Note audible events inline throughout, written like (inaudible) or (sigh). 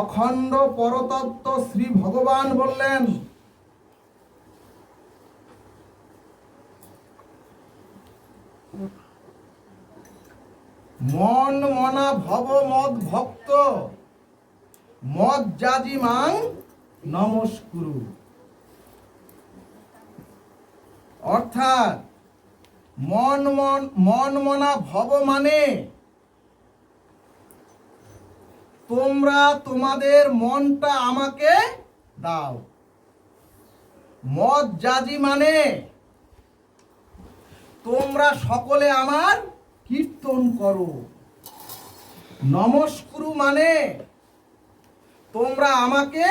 অখণ্ড পরতত্ত্ব শ্রী ভগবান বললেন, মন মনা ভব মদ ভক্ত, মদ জাজি মাং নমস্কুরু। অর্থাৎ, মন মন মন মনা ভব মানে তোমরা তোমাদের মনটা আমাকে দাও। মদ জাজি মানে তোমরা সকলে আমার কীর্তন করো। নমস্কুরু মানে তোমরা আমাকে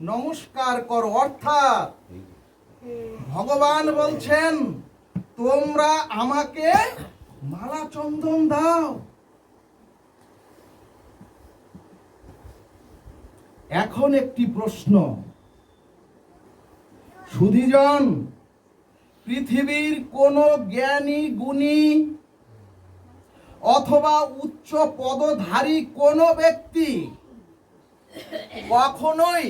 নমস্কার করো। অর্থাৎ ভগবান বলছেন, তোমরা আমাকে মালা চন্দন দাও। এখন একটি প্রশ্ন। সুধীজন, পৃথিবীর কোন জ্ঞানী, গুণী অথবা উচ্চ পদধারী কোন ব্যক্তি কখনোই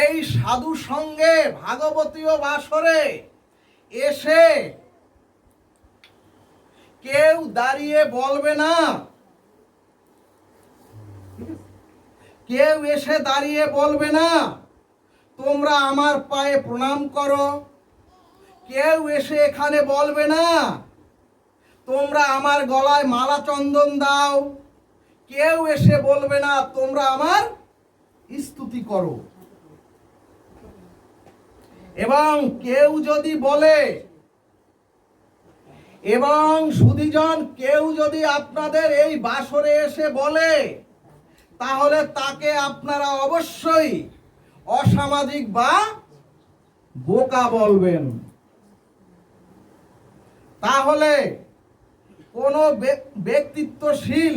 এই সাধু সঙ্গে ভাগবতীয় বাসরে এসে কেউ দাঁড়িয়ে বলবে না। কেউ এসে দাঁড়িয়ে বলবে না, তোমরা আমার পায়ে প্রণাম করো। কেউ এসে এখানে বলবে না, তোমরা আমার গলায় মালা চন্দন দাও। কেউ এসে বলবে না, তোমরা আমার স্তুতি করো। এবং কেউ যদি বলে, এবং সুদীজন কেউ যদি আপনাদের এই বাসরে এসে বলে তাহলে তাকে আপনারা অবশ্যই অসামাজিক বা বোকা বলবেন। তাহলে কোনো ব্যক্তিত্বশীল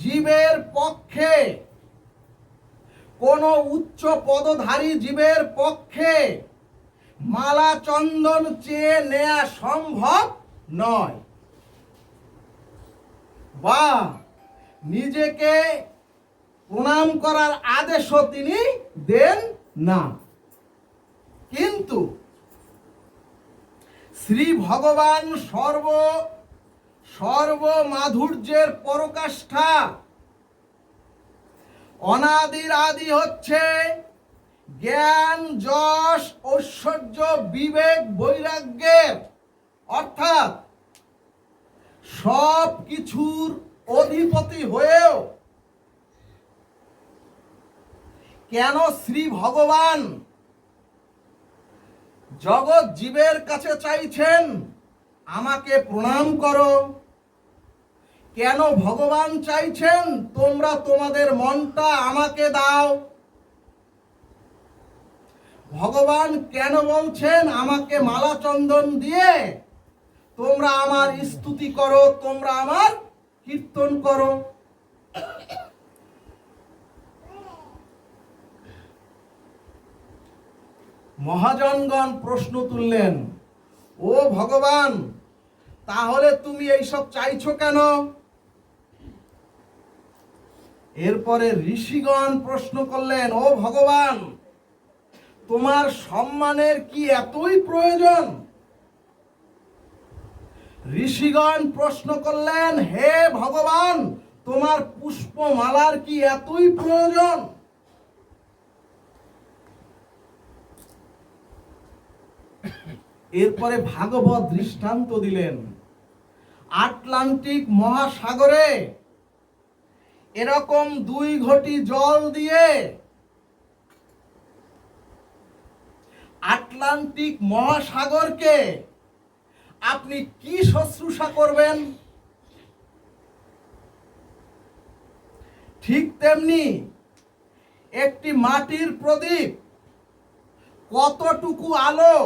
জীবের পক্ষে, কোনো উচ্চ পদধারী জীবের পক্ষে মালা চন্দন চেয়ে নেওয়া সম্ভব নয়। বা নিজেকে প্রণাম করার আদেশও তিনি দেন না। কিন্তু শ্রী ভগবান সর্ব সর্ব মাধুর্যের পরকাষ্ঠা অনাদির আদি হচ্ছে জ্ঞান, যশ, ঐশ্বর্য, বিবেক, বৈরাগ্যের। অর্থাৎ সব কিছুর অধিপতি হয়েও কেন শ্রী ভগবান? জগৎ জীবের কাছে চাইছেন, আমাকে প্রণাম করো। কেন ভগবান চাইছেন, তোমরা তোমাদের মনটা আমাকে দাও। ভগবান কেন বলছেন, আমাকে মালা চন্দন দিয়ে তোমরা আমার স্তুতি করো, তোমরা আমার কীর্তন করো। মহাজনগণ প্রশ্ন তুললেন, ও ভগবান, তাহলে তুমি এইসব চাইছো কেন? এরপরে ঋষিগণ প্রশ্ন করলেন, ও ভগবান, তোমার সম্মানের কি এতই প্রয়োজন? ঋষিগণ প্রশ্ন করলেন, হে ভগবান, তোমার পুষ্পমালার কি এতই প্রয়োজন? এরপরে ভাগবত দৃষ্টান্ত দিলেন। আটলান্টিক মহাসাগরে এরকম দুই ঘটি জল দিয়ে আটলান্টিক মহাসাগরকে আপনি কি শুশ্রূষা করবেন? ঠিক তেমনি একটি মাটির প্রদীপ কতটুকু আলো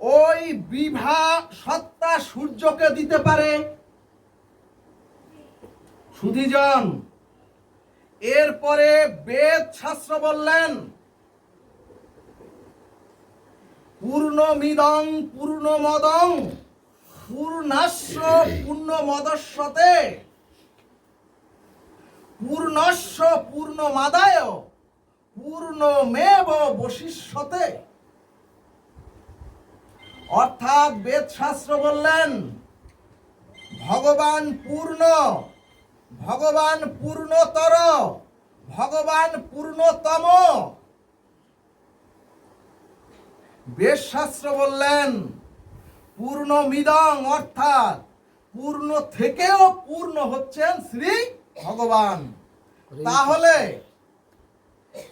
ওই বিভা সত্তা সূর্যকে দিতে পারে। সুধীজন, এরপরে বেদ শাস্ত্র বললেন, পূর্ণমিদং পূর্ণমদং পূর্ণাস্য পূর্ণমদস্যতে পূর্ণস্য পূর্ণমাদায় পূর্ণমেব বশিষ্যতে। অর্থাৎ বেদ শাস্ত্র বললেন ভগবান পূর্ণ ভগবান পূর্ণতর ভগবান পূর্ণতম। বেদশাস্ত্র বললেন পূর্ণ মিদং অর্থাৎ পূর্ণ থেকেও পূর্ণ হচ্ছেন শ্রী ভগবান। তাহলে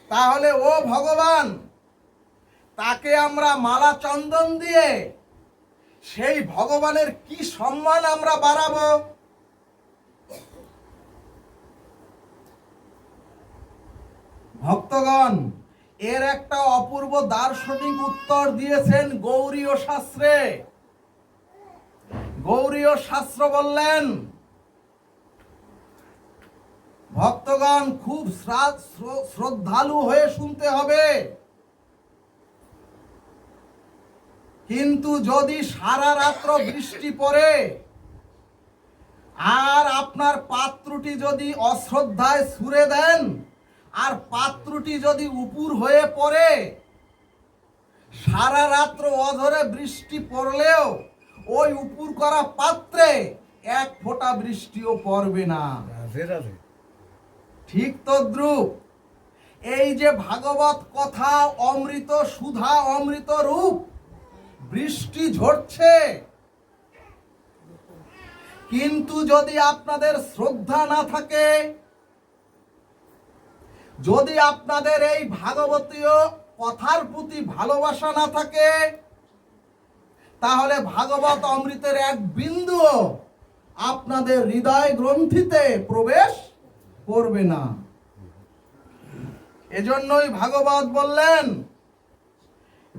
তাহলে ও ভগবান তাকে আমরা মালা চন্দন দিয়ে সেই ভগবানের কি সম্মান আমরা বাড়াবো? ভক্তগণ, এর একটা অপূর্ব দার্শনিক উত্তর দিয়েছেন গৌরীয় শাস্ত্রে। গৌরীয় শাস্ত্র বললেন, ভক্তগণ, খুব শ্রা- শ্রদ্ধালু হয়ে শুনতে হবে। কিন্তু যদি সারা রাত্র বৃষ্টি পড়ে আর আপনার পাত্রটি যদি অশ্রদ্ধায় সুরে দেন আর পাত্রটি যদি উপুর হয়ে পড়ে সারা রাত্র অধরে বৃষ্টি পড়লেও ওই উপুর করা পাত্রে এক ফোঁটা বৃষ্টিও পড়বে না। ঠিক তদ্রুপ এই যে ভাগবত কথা অমৃত সুধা অমৃত রূপ বৃষ্টি ঝরছে। কিন্তু যদি আপনাদের শ্রদ্ধা না থাকে, যদি আপনাদের এই ভাগবতীয় কথার প্রতি ভালোবাসা না থাকে, তাহলে ভাগবত অমৃতের এক বিন্দু আপনাদের হৃদয় গ্রন্থিতে প্রবেশ করবে না। এজন্যই ভাগবত বললেন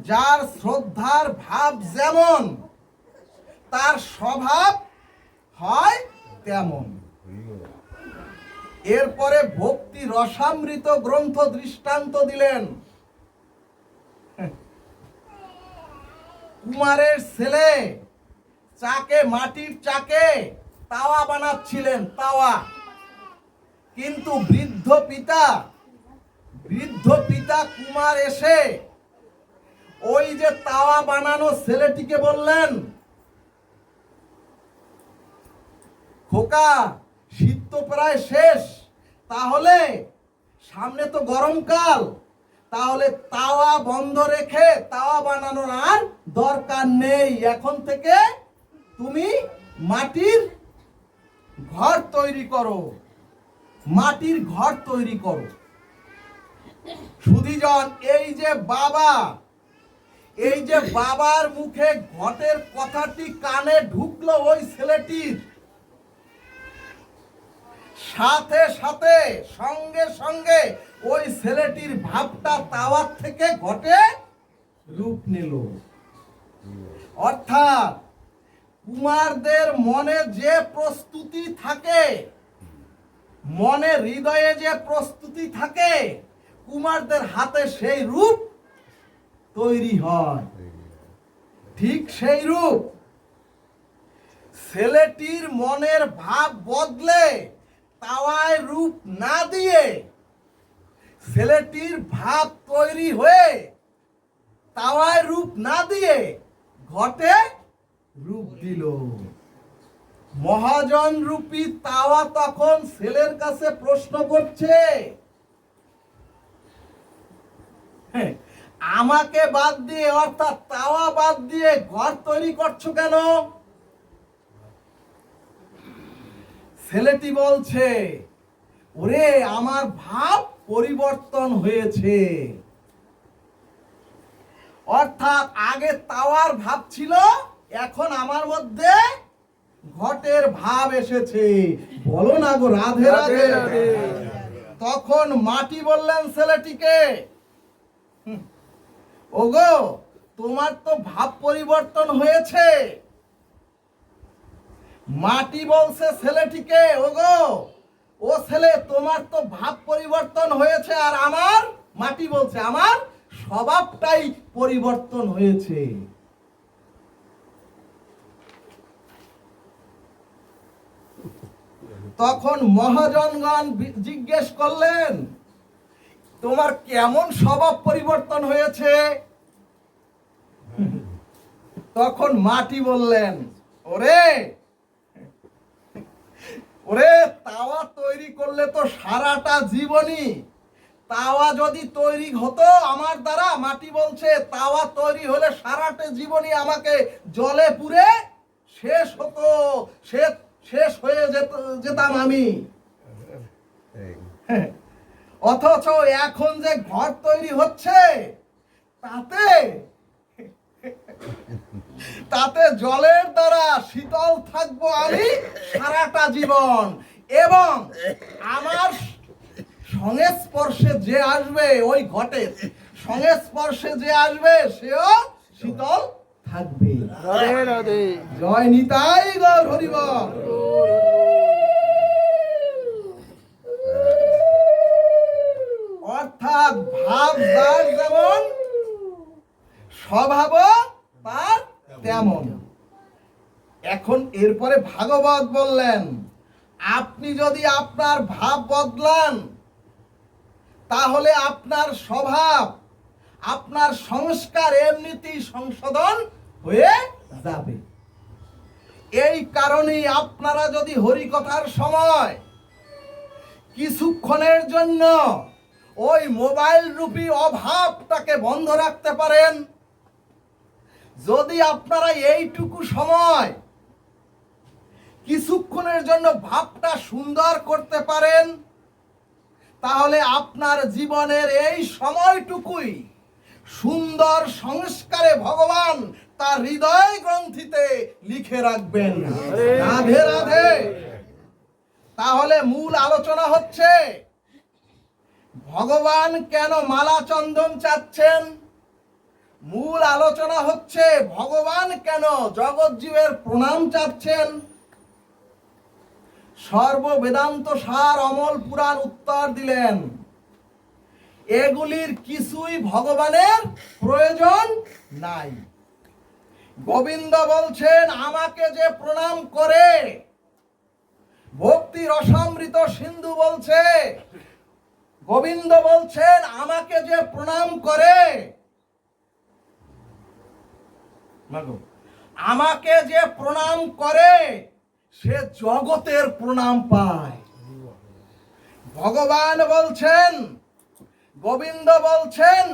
যার শ্রদ্ধার ভাব যেমন, তার স্বভাব হয় তেমন। এরপরে ভক্তি রসামৃত গ্রন্থ দৃষ্টান্ত দিলেন। কুমারের ছেলে চাকে, মাটির চাকে তাওয়া বানাচ্ছিলেন, তাওয়া। কিন্তু বৃদ্ধ পিতা বৃদ্ধ পিতা কুমার এসে ওই যে তাওয়া বানানো ছেলেটিকে বললেন, খোকা, শীত তো প্রায় শেষ, তাহলে সামনে তো গরমকাল, তাহলে তাওয়া বন্ধ রেখে তাওয়া বানানোর আর দরকার নেই। এখন থেকে তুমি মাটির ঘর তৈরি করো, মাটির ঘর তৈরি করো। সুধীজন, এই যে বাবা এই যে বাবার মুখে ঘটের কথাটি কানে ঢুকলো ওই ছেলেটির। সাথে সাথে, সঙ্গে সঙ্গে ওই ছেলেটির ভাবটা তাওয়ার থেকে ঘটে রূপ নিল। অর্থাৎ কুমারদের মনে যে প্রস্তুতি থাকে, মনে হৃদয়ে যে প্রস্তুতি থাকে, কুমারদের হাতে সেই রূপ তৈরি হয়। ঠিক সেই রূপ। ছেলেটির মনের ভাব বদলে তাওয়ায় রূপ না দিয়ে ছেলেটির ভাব তৈরি হয়ে তাওয়ায় রূপ না দিয়ে ঘটে রূপ দিল। মহাজন রূপী তাওয়া তখন ছেলের কাছে প্রশ্ন করছে। হ্যাঁ, আমাকে বাদ দিয়ে অর্থাৎ তাওয়া বাদ দিয়ে ঘর তৈরি করছ কেন? ছেলেটি বলছে ওরে আমার ভাব পরিবর্তন হয়েছে। অর্থাৎ আগে তাওয়ার ভাব ছিল এখন আমার মধ্যে ঘটের ভাব এসেছে। বলো না গো রাধে রাধে। তখন মাটি বললেন ছেলেটিকে ওগো, তোমার তো ভাব পরিবর্তন হয়েছে। মাটি বলছে ছেলেটিকে, ওগো, ও ছেলে, তোমার তো ভাব পরিবর্তন হয়েছে আর আমার মাটি বলছে আমার স্বভাবটাই পরিবর্তন হয়েছে। তখন মহাজনগণ জিজ্ঞেস করলেন তোমার কেমন স্বভাব পরিবর্তন হয়েছে? তখন মাটি বললেন ওরে ওরে তাওয়া তৈরি করলে তো সারাটা জীবনই। তাওয়া যদি তৈরি হতো আমার দ্বারা মাটি বলছে তাওয়া তৈরি হলে সারাটা জীবনই আমাকে জলে পুরে শেষ হতো শেষ শেষ হয়ে যেত যেতাম আমি। হ্যাঁ। অথচ এখন যে ঘর তৈরি হচ্ছে তাতে তাতে জলের দ্বারা শীতল থাকব আমি সারাটা জীবন। এবং আমার সংস্পর্শে যে আসবে ওই ঘটে সংস্পর্শে যে আসবে সেও শীতল থাকবে। জয় নিতাই গৌর হরিব অর্থাৎ ভাব যার যেমন, স্বভাব তার তেমন। এখন এরপরে ভাগবত বললেন, আপনি যদি আপনার ভাব বদলান, তাহলে আপনার স্বভাব, আপনার সংস্কার এমনিতেই সংশোধন হয়ে যাবে। এই কারণেই আপনারা যদি হরিকথার সময় কিছুক্ষণের জন্য ওই মোবাইল রূপী অভাবটাকে বন্ধ রাখতে পারেন। যদি আপনারা এইটুকু সময় কিছুক্ষণের জন্য ভাবটা সুন্দর করতে পারেন, তাহলে আপনার জীবনের এই সময়টুকুই সুন্দর সংস্কারে ভগবান তার হৃদয় গ্রন্থিতে লিখে রাখবেন। রাধে রাধে। তাহলে মূল আলোচনা হচ্ছে ভগবান কেন মালা চন্দন চাচ্ছেন? মূল আলোচনা হচ্ছে, ভগবান কেন জগৎজীবের প্রণাম চাচ্ছেন? সর্ববেদান্ত সার অমল পুরাণ উত্তর দিলেন, এগুলির কিছুই ভগবানের প্রয়োজন নাই। গোবিন্দ বলছেন, আমাকে যে প্রণাম করে, ভক্তি রসামৃত সিন্ধু বলছে গোবিন্দ বলছেন, আমাকে যে প্রণাম করে আমাকে যে প্রণাম করে, সে জগতের প্রণাম পায়। ভগবান বলছেন, গোবিন্দ বলছেন,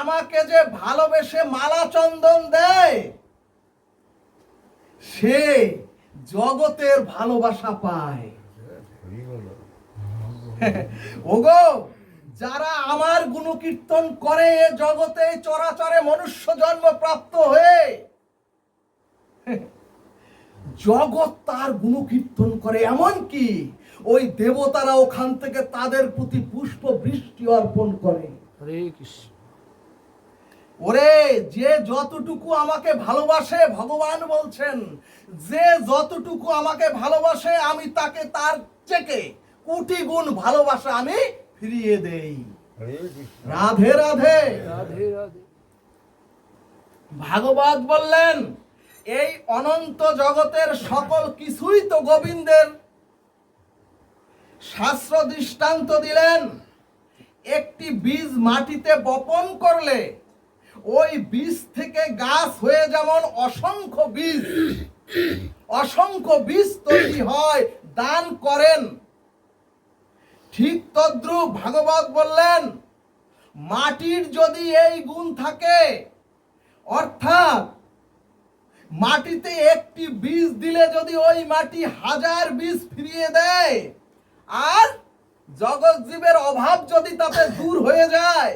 আমাকে যে ভালোবেসে মালা চন্দন দেয়, সে জগতের ভালোবাসা পায়। (laughs) ওগো যারা আমার গুণকীর্তন করে এ জগতে চরাচরে মনুষ্য জন্ম প্রাপ্ত হয়ে (laughs) জগৎ তার গুণকীর্তন করে এমন কি ওই দেবতারা ওখান থেকে তাদের প্রতি পুষ্প বৃষ্টি অর্পণ করে। ওরে যে যতটুকু আমাকে ভালোবাসে ভগবান বলছেন যে যতটুকু আমাকে ভালোবাসে আমি তাকে তার চেকে। কোটি গুণ ভালোবাসা আমি ফিরিয়ে দেই। রাধে রাধে। ভাগবত বললেন এই অনন্ত জগতের সকল কিছুই তো গোবিন্দের। শাস্ত্র দৃষ্টান্ত দিলেন একটি বীজ মাটিতে বপন করলে ওই বীজ থেকে গাছ হয়ে যেমন অসংখ্য বীজ অসংখ্য বীজ তৈরি হয় দান করেন। ঠিক তদ্রুপ ভাগবত বললেন, মাটির যদি এই গুণ থাকে, অর্থাৎ মাটিতে একটি বীজ দিলে যদি ওই মাটি হাজার বীজ ফিরিয়ে দেয়, আর জগৎ জীবের অভাব যদি তাতে দূর হয়ে যায়,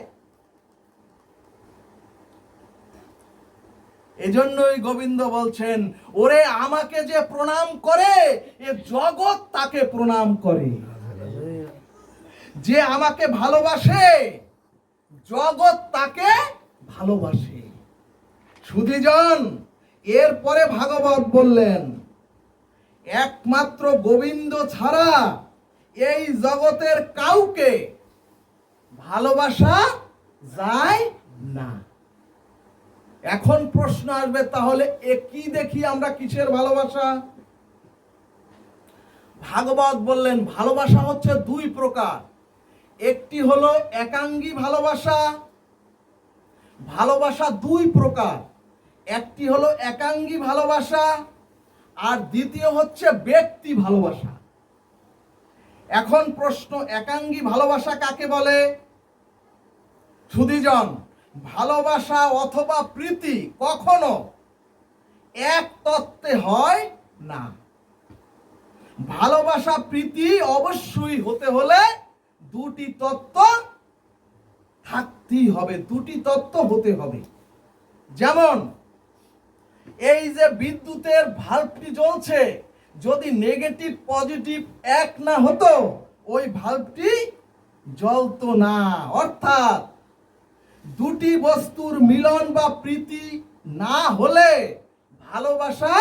এজন্যই গোবিন্দ বলছেন, ওরে আমাকে যে প্রণাম করে, এ জগৎ তাকে প্রণাম করে। যে আমাকে ভালোবাসে, জগৎ তাকে ভালোবাসে। সুধীজন, এরপরে ভাগবত বললেন, একমাত্র গোবিন্দ ছাড়া এই জগতের কাউকে ভালোবাসা যায় না। এখন প্রশ্ন আসবে, তাহলে এ কি দেখি আমরা কিসের ভালোবাসা? ভাগবত বললেন, ভালোবাসা হচ্ছে দুই প্রকার। একটি হলো একাঙ্গী ভালোবাসা ভালোবাসা দুই প্রকার। একটি হলো একাঙ্গী ভালোবাসা আর দ্বিতীয় হচ্ছে ব্যক্তি ভালোবাসা। এখন প্রশ্ন, একাঙ্গী ভালোবাসা কাকে বলে? সুদীজন ভালোবাসা অথবা প্রীতি কখনো এক তত্ত্বে হয় না। ভালোবাসা প্রীতি অবশ্যই হতে হলে দুটি তত্ত্ব থাকতেই হবে, দুটি তত্ত্ব হতে হবে। যেমন, এই যে বিদ্যুতের ভাল্বটি জ্বলছে, যদি নেগেটিভ পজিটিভ এক না হতো, ওই ভাল্বটি জ্বলতো না। অর্থাৎ, দুটি বস্তুর মিলন বা প্রীতি না হলে ভালোবাসা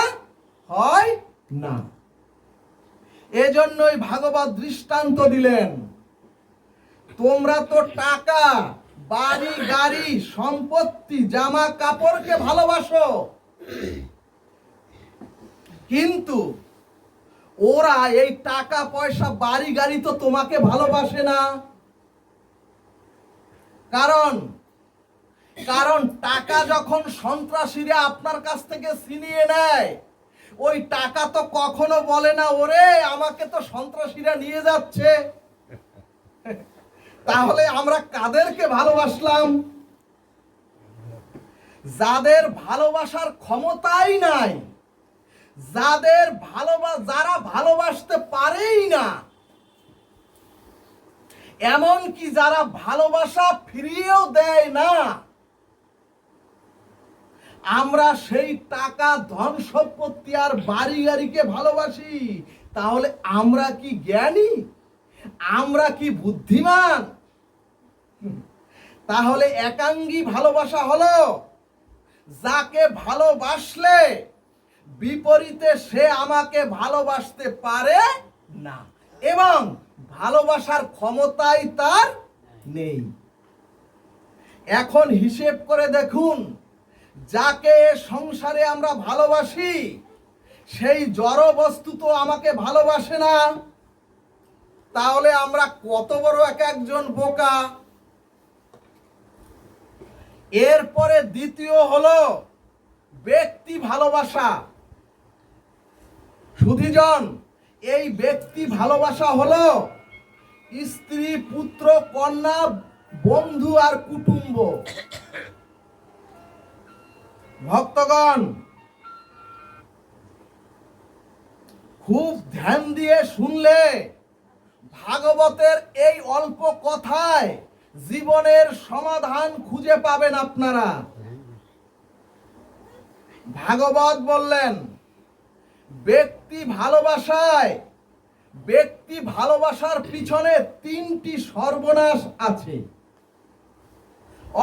হয় না। এজন্যই ভাগবত দৃষ্টান্ত দিলেন। তোমরা তো টাকা, বাড়ি, গাড়ি, সম্পত্তি, জামা কাপড়কে ভালোবাসো। কিন্তু ওরা এই টাকা, পয়সা, বাড়ি, গাড়ি তো তোমাকে ভালোবাসে না। কারণ কারণ টাকা যখন সন্ত্রাসীরা আপনার কাছ থেকে ছিনিয়ে নেয়, ওই টাকা তো কখনো বলে না, ওরে, আমাকে তো সন্ত্রাসীরা নিয়ে যাচ্ছে। তাহলে আমরা কাদেরকে ভালোবাসলাম? যাদের ভালোবাসার ক্ষমতাই নাই, যাদের ভালোবাস যারা ভালোবাসতে পারেই না এমন কি যারা ভালোবাসা ফিরিয়েও দেয় না, আমরা সেই টাকা, ধন সম্পত্তি আর বাড়ি গাড়িকে ভালোবাসি। তাহলে আমরা কি জ্ঞানী? আমরা কি বুদ্ধিমান? তাহলে একাঙ্গী ভালোবাসা হলো যাকে ভালোবাসলে বিপরীতে সে আমাকে ভালোবাসতে পারে না, এবং ভালোবাসার ক্ষমতাই তার নেই। এখন হিসেব করে দেখুন, যাকে সংসারে আমরা ভালোবাসি, সেই জড় বস্তু তো আমাকে ভালোবাসে না। তাহলে আমরা কত বড় এক একজন বোকা? এরপরে দ্বিতীয় হলো ব্যক্তি ভালোবাসা। সুধীজন, এই ব্যক্তি ভালোবাসা হলো স্ত্রী, পুত্র, কন্যা, বন্ধু আর কুটুম্ব। ভক্তগণ, খুব ধ্যান দিয়ে শুনলে ভাগবতের এই অল্প কথায় জীবনের সমাধান খুঁজে পাবেন আপনারা। ভাগবত বললেন, ব্যক্তি ভালোবাসায়, ব্যক্তি ভালোবাসার পিছনে তিনটি সর্বনাশ আছে।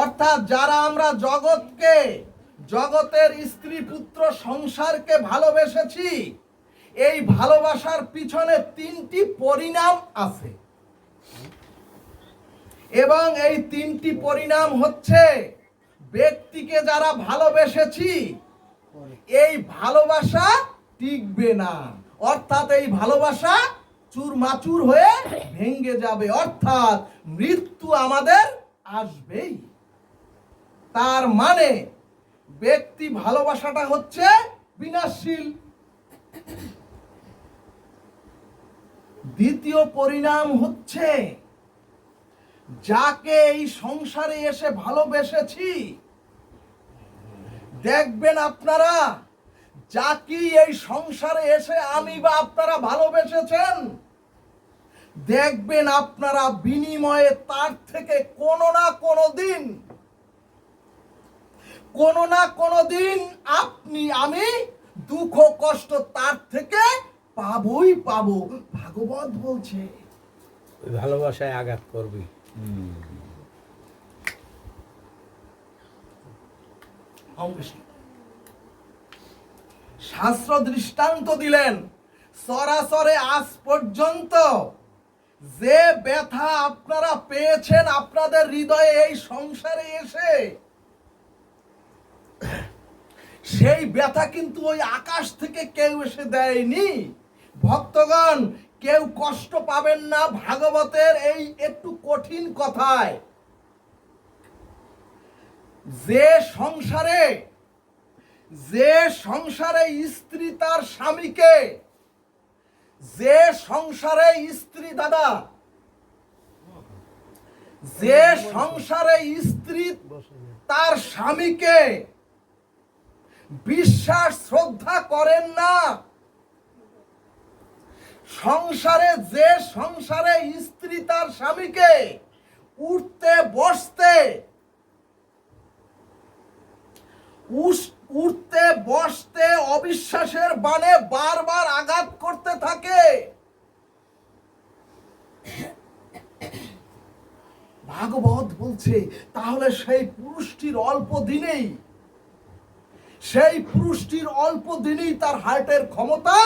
অর্থাৎ যারা আমরা জগৎকে, জগতের স্ত্রী পুত্র সংসারকে ভালোবেসেছি এই ভালোবাসার পিছনে তিনটি পরিণাম আছে। এবং এই তিনটি পরিণাম হচ্ছে ব্যক্তিকে যারা ভালোবেসেছি, এই ভালোবাসা টিকবে না। অর্থাৎ এই ভালোবাসা চুরমাচুর হয়ে ভেঙ্গে যাবে। অর্থাৎ মৃত্যু আমাদের আসবেই। তার মানে ব্যক্তি ভালোবাসাটা হচ্ছে বিনাশীল দ্বিতীয় পরিণাম হচ্ছে যাকে এই সংসারে এসে ভালোবেসেছি, দেখবেন আপনারা যাকে এই সংসারে এসে আমি বা আপনারা ভালোবেসেছেন, দেখবেন আপনারা বিনিময়ে তার থেকে কোনো না কোনো দিন, কোনো না কোনো দিন আপনি, আমি দুঃখ কষ্ট তার থেকে পাবই পাবো। ভাগবত বলছে। ওই ভালোবাসায় আঘাত করবি। শাস্ত্র দৃষ্টান্ত দিলেন সরাসরে আজ পর্যন্ত যে ব্যথা আপনারা পেয়েছেন আপনাদের হৃদয়ে এই সংসারে এসে সেই ব্যথা কিন্তু ওই আকাশ থেকে কেউ এসে দেয়নি। ভক্তগণ কেউ কষ্ট পাবেন না ভাগবতের এই একটু কঠিন কথায়। যে সংসারে যে সংসারে স্ত্রী তার স্বামীকে, যে সংসারে স্ত্রী দাদা, যে সংসারে স্ত্রী তার স্বামীকে, বিশ্বাস, শ্রদ্ধা করেন না। সংসারে যে সংসারে স্ত্রী তার স্বামীকে উঠতে, বসতে উঠতে, বসতে অবিশ্বাসের বানে বারবার আঘাত করতে থাকে। ভাগবত বলছে, তাহলে সেই পুরুষটির অল্প দিনেই, সেই পুরুষটির অল্প দিনেই তার হার্টের ক্ষমতা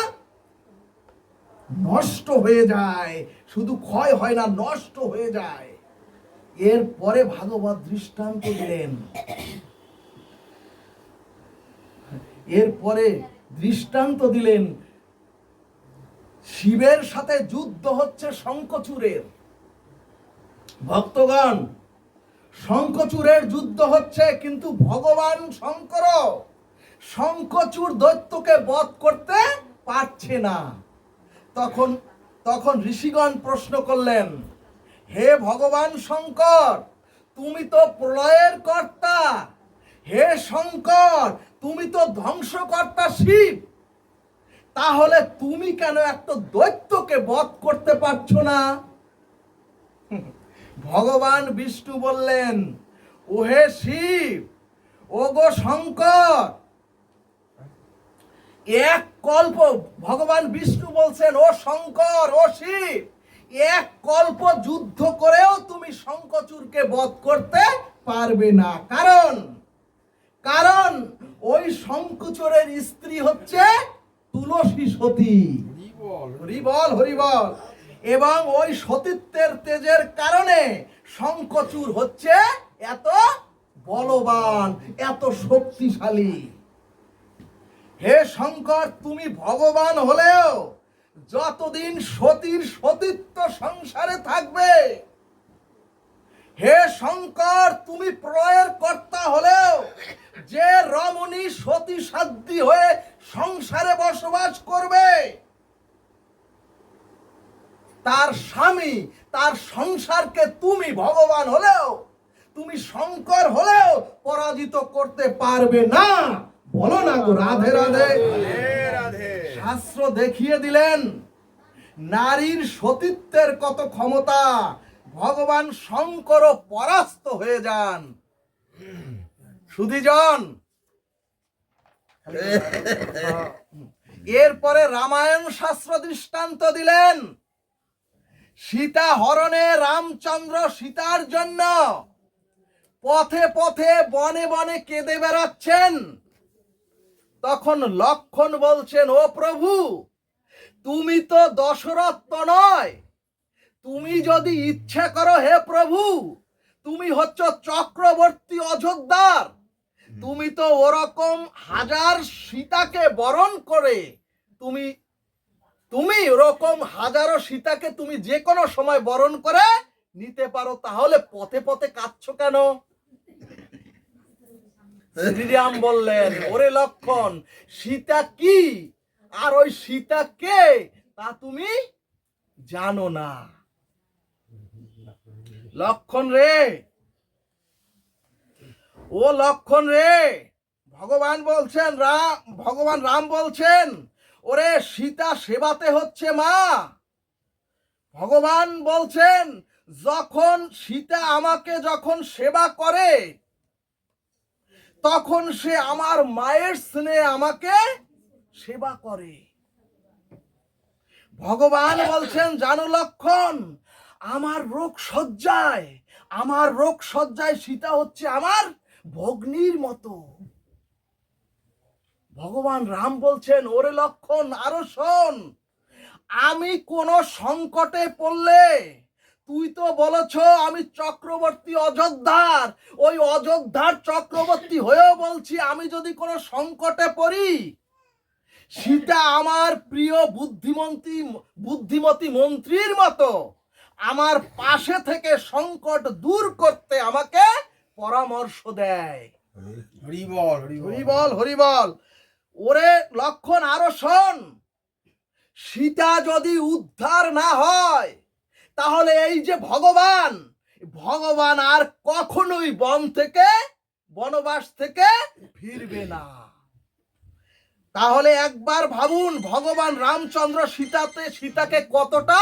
নষ্ট হয়ে যায়। শুধু ক্ষয় হয় না, নষ্ট হয়ে যায়। এরপরে ভাগবত দৃষ্টান্ত দিলেন। এরপরে দৃষ্টান্ত দিলেন। শিবের সাথে যুদ্ধ হচ্ছে শঙ্কচূড়ের ভক্তগণ শঙ্কচূড়ের যুদ্ধ হচ্ছে কিন্তু ভগবান শঙ্কর। শঙ্কচূড় দৈত্যকে বধ করতে পারছে না। তখন তখন ঋষিগণ প্রশ্ন করলেন, হে ভগবান শঙ্কর, তুমি তো প্রলয়ের কর্তা। হে শঙ্কর, তুমি তো ধ্বংসকর্তা শিব। তাহলে তুমি কেন একটা দৈত্যকে বধ করতে পারছ না? (laughs) ভগবান বিষ্ণু বললেন, ওহে শিব ও গো শঙ্কর এক কল্প ভগবান বিষ্ণু বলছেন ও শঙ্কর ও শিব এক কল্প যুদ্ধ করেও তুমি শঙ্কচূরকে বধ করতে পারবে না। কারণ কারণ ওই শঙ্কচূরের স্ত্রী হচ্ছে তুলসী সতী। হরিবল। হরিবল এবং ওই সতীত্বের তেজের কারণে শঙ্কচূর হচ্ছে এত বলবান এত শক্তিশালী। হে শঙ্কর, তুমি ভগবান হলেও যতদিন সতীর সতীত্ব সংসারে থাকবে, হে শঙ্কর, তুমি প্রয়ের কর্তা হলেও যে রমণী সতী সাধ্যী হয়ে সংসারে বসবাস করবে, তার স্বামী, তার সংসারকে তুমি ভগবান হলেও, তুমি শঙ্কর হলেও পরাজিত করতে পারবে না। বলো না গো রাধে রাধে। শাস্ত্র দেখিয়ে দিলেন নারীর সতীত্বের কত ক্ষমতা ভগবান শঙ্কর পরাস্ত হয়ে যান। সুধীজন এরপরে রামায়ণ শাস্ত্র দৃষ্টান্ত দিলেন সীতা হরণে রামচন্দ্র সীতার জন্য পথে পথে বনে বনে কেঁদে বেড়াচ্ছেন। তখন লক্ষণ বলছেন ও প্রভু তুমি তো দশরথ নয়। তুমি যদি ইচ্ছে করো হে প্রভু তুমি হচ্ছ চক্রবর্তী অযোধ্যার। তুমি তো ওরকম হাজার সীতাকে বরণ করে তুমি তুমি ওরকম হাজারো সীতাকে তুমি যে কোনো সময় বরণ করে নিতে পারো তাহলে পথে পথে কাঁদছো কেন? শ্রীরাম বললেন, ওরে লক্ষণ, সীতা কি? আর ওই সীতা কে? তা তুমি জানো না। লক্ষণ রে, ও লক্ষণ রে, ভগবান বলছেন, রাম, ভগবান রাম বলছেন, ওরে সীতা সেবাতে হচ্ছে মা। ভগবান বলছেন, যখন সীতা আমাকে যখন সেবা করে তখন সে আমার মায়ের স্নেহে আমাকে সেবা করে। ভগবান বলছেন, জানো লক্ষণ, আমার রোগ সজ্জায় আমার রোগ সজ্জায় সীতা হচ্ছে আমার ভগ্নির মতো। ভগবান রাম বলছেন, ওরে লক্ষণ, আরও শোন, আমি কোন সংকটে পড়লে তুই তো বলেছ আমি চক্রবর্তী অযোধ্যার। ওই অযোধ্যার চক্রবর্তী হয়েও বলছি আমি যদি কোনো সংকটে পড়ি সীতা আমার প্রিয় বুদ্ধিমন্তী বুদ্ধিমতী মন্ত্রীর মতো আমার পাশে থেকে সংকট দূর করতে আমাকে পরামর্শ দেয়। হরিবল হরিবল। হরিবল ওরে লক্ষণ আরও শোন সীতা যদি উদ্ধার না হয় তাহলে এই যে ভগবান ভগবান আর কখনোই বন থেকে, বনবাস থেকে ফিরবে না। তাহলে একবার ভাবুন, ভগবান রামচন্দ্র সীতাতে, সীতাকে কতটা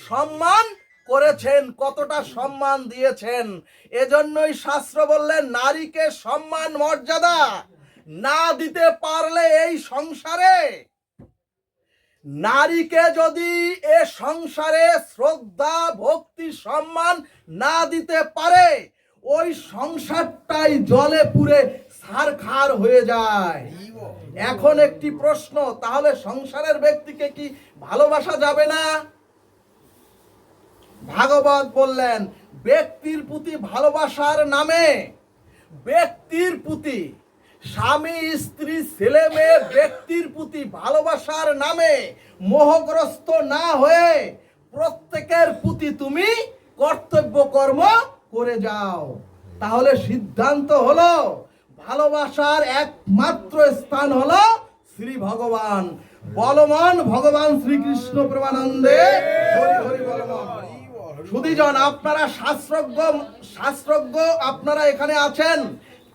সম্মান করেছেন, কতটা সম্মান দিয়েছেন। এজন্যই শাস্ত্র বললেন, নারীকে সম্মান মর্যাদা না দিতে পারলে এই সংসারে নারীকে যদি এ সংসারে শ্রদ্ধা, ভক্তি, সম্মান না দিতে পারে, ওই সংসারটাই জলে পুরে সারখার হয়ে যায়। এখন একটি প্রশ্ন, তাহলে সংসারের ব্যক্তিকে কি ভালোবাসা যাবে না? ভাগবত বললেন, ব্যক্তির প্রতি ভালোবাসার নামে, ব্যক্তির প্রতি স্বামী, স্ত্রী, ছেলে মেয়ে, ব্যক্তির প্রতি ভালোবাসার নামে মোহগ্রস্ত না হয়ে প্রত্যেকের প্রতি তুমি কর্তব্য কর্ম করে যাও। তাহলে সিদ্ধান্ত হলো, ভালোবাসার একমাত্র স্থান হলো শ্রী ভগবান। বলমান ভগবান শ্রীকৃষ্ণ প্রেমানন্দে সুদীজন আপনারা শাস্ত্রজ্ঞ শাস্ত্রজ্ঞ আপনারা এখানে আছেন।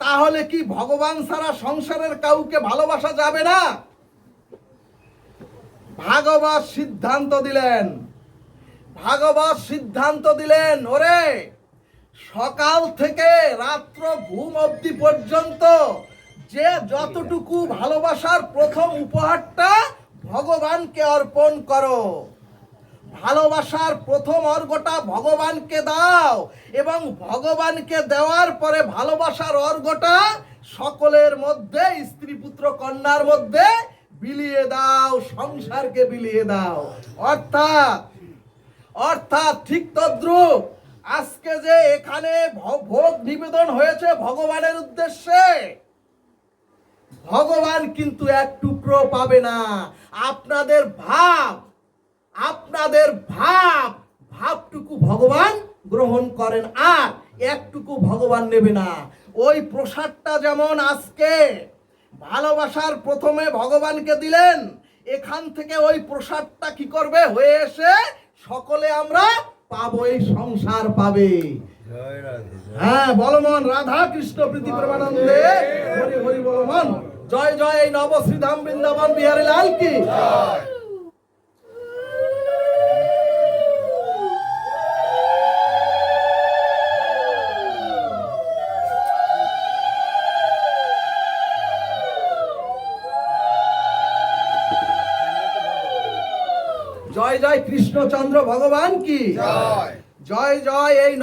তাহলে কি ভগবান ছাড়া সংসারের কাউকে ভালোবাসা যাবে না? ভাগবত সিদ্ধান্ত দিলেন। ভাগবত সিদ্ধান্ত দিলেন, ওরে! সকাল থেকে রাত্র ঘুম অবধি পর্যন্ত যে যতটুকু ভালোবাসার প্রথম উপহারটা ভগবানকে অর্পণ করো। ভালোবাসার প্রথম অর্ঘটা ভগবানকে দাও এবং ভগবানকে দেওয়ার পরে ভালোবাসার অর্ঘটা সকলের মধ্যে, স্ত্রী পুত্র কন্যার মধ্যে বিলিয়ে দাও, সংসারকে বিলিয়ে দাও। অর্থাৎ অর্থাৎ ঠিক তদ্রুপ আজকে যে এখানে ভোগ নিবেদন হয়েছে ভগবানের উদ্দেশ্যে, ভগবান কিন্তু এক টুকরো পাবে না। আপনাদের ভাব আপনাদের ভাব ভাবটুকু ভগবান গ্রহণ করেন আর একটুকু ভগবান নেবে না। ওই প্রসাদটা যেমন আজকে ভালোবাসার প্রথমে ভগবানকে দিলেন এখান থেকে ওই প্রসাদটা কি করবে? হয়ে এসে সকলে আমরা পাবো এই সংসার পাবে। হ্যাঁ বলমন রাধা কৃষ্ণ প্রীতি প্রেমানন্দে। হরি হরি বলমন জয় জয় এই নবশ্রী ধাম বৃন্দাবন বিহারী লাল কি? কৃষ্ণচন্দ্র ভগবান কি? জয়। জয় জয় এই